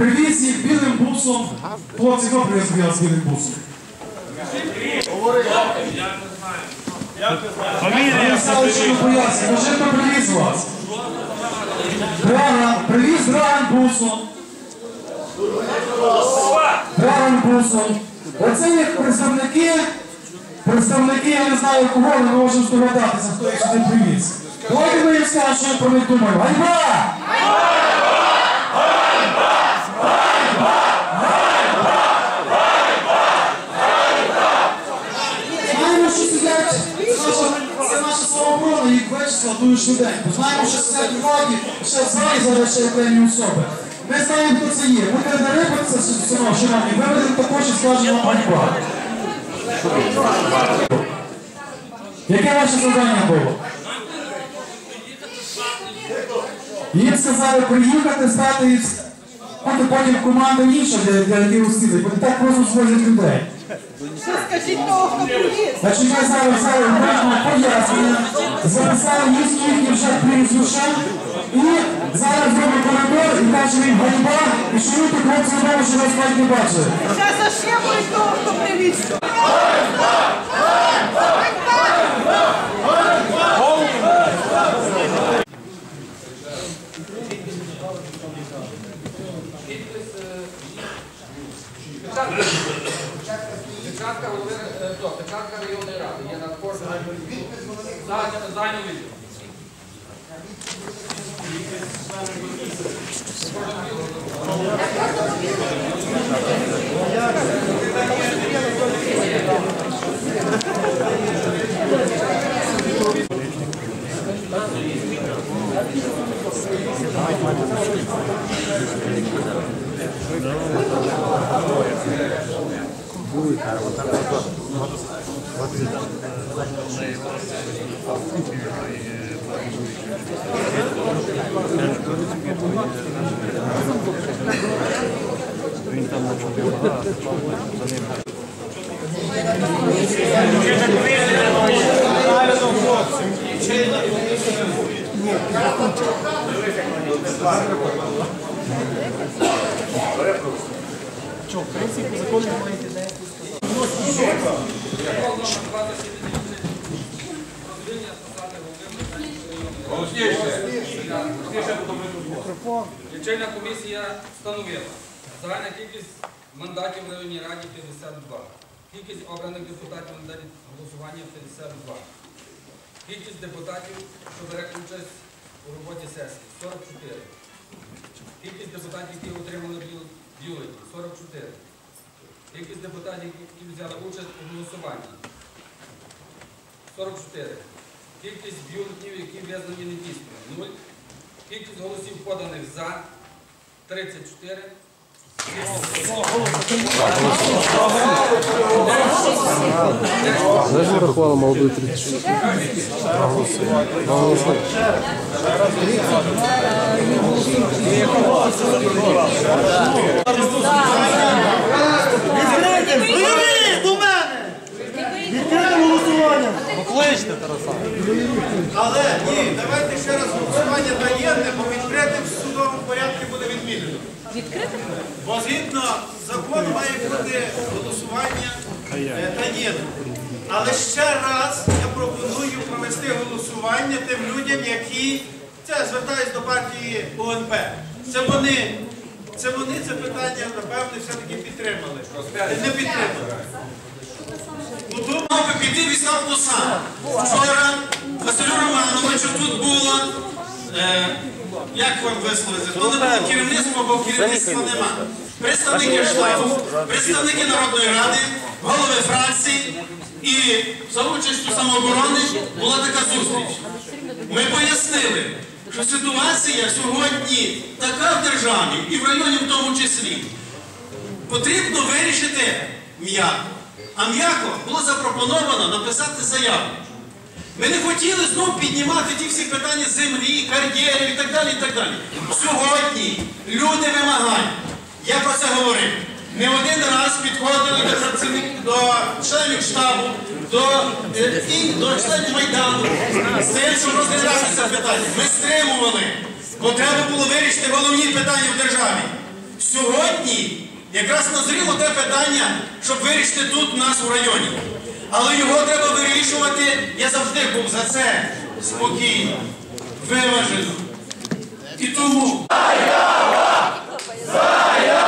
привіз їх білим бусом. Хлопці, хто привіз білим з білим бусом? Фамілія що ви хто привіз вас? Драган, привіз Драган бусом. Драган бусом. Оце їх представники, представники, я не знаю кого, але ми можемо здогадатися, хто їх сюди привіз. Давайте ми їм скажемо, що я про них думаю. Ганьба! Вичисла дуже. Знаємо, що в владі, ще в залі зараз ще особи. Ми знаємо, хто це є. Ми не рибаться, шановні, ми будемо також і скажемо ганьба. Яке ваше завдання було? Їм сказали приїхати, стати і потім команда інша для, для розслідують, бо так просто звозять людей. Скажіть того, хто приїзд. Значить, ми зараз зараз можна пояснення, записали їхні дівчат прізвища, і зараз зробимо коридор і кажемо він боротьба, і що ви тут хлопці знову, що нас навіть не бачили. Зараз зашибують того, хто привіз. Печатка зайняли. Будет, а вот там вот, вот, вот, вот, вот, вот, вот, вот, вот, вот, вот, Що, в принципі, закони маєте деякі сказати? Відділ. Лічильна комісія встановила. Загальна кількість мандатів в районній раді 52. Кількість обраних депутатів на день голосування 52. Кількість депутатів, що бере участь у роботі сесії 44. Кількість депутатів, які отримали бюл- бюлетні 44. Кількість депутатів, які взяли участь у голосуванні 44. Кількість бюлетнів, які визнані недійсними 0. Кількість голосів поданих за 34. Знаешь, врахувала молодую 36. Привіт до мене! Відкрите голосування! Але ні, давайте ще раз голосування таємне, бо відкритим в судовому порядку буде відмінено. Відкрити? Бо згідно закону має бути голосування е, таємне. Але ще раз я пропоную провести голосування тим людям, які це звертаюсь до партії УНП. Це вони, це вони це питання, напевне, все-таки підтримали. Не підтримали. Ну, тут мав би піти відставку сам. Вчора Василю Романовичу тут було, е, як вам висловити, то не було керівництва, бо керівництва нема. Представники штабу, представники Народної ради, голови фракцій і за участю самооборони була така зустріч. Ми пояснили, що ситуація сьогодні така в державі і в районі в тому числі потрібно вирішити м'яко. А м'яко було запропоновано написати заяву. Ми не хотіли знову піднімати ті всі питання землі, кар'єрів і так далі. і так далі. Сьогодні люди вимагають. Я про це говорив. Не один раз підходили до до членів штабу, до, е, до членів Майдану з тим, щоб розглядати це питання. Ми стримували, бо треба було вирішити головні питання в державі. Сьогодні Якраз назріло те питання, щоб вирішити тут нас у районі. Але його треба вирішувати, я завжди був за це спокійно, виважено. І тому. Заява! Заява!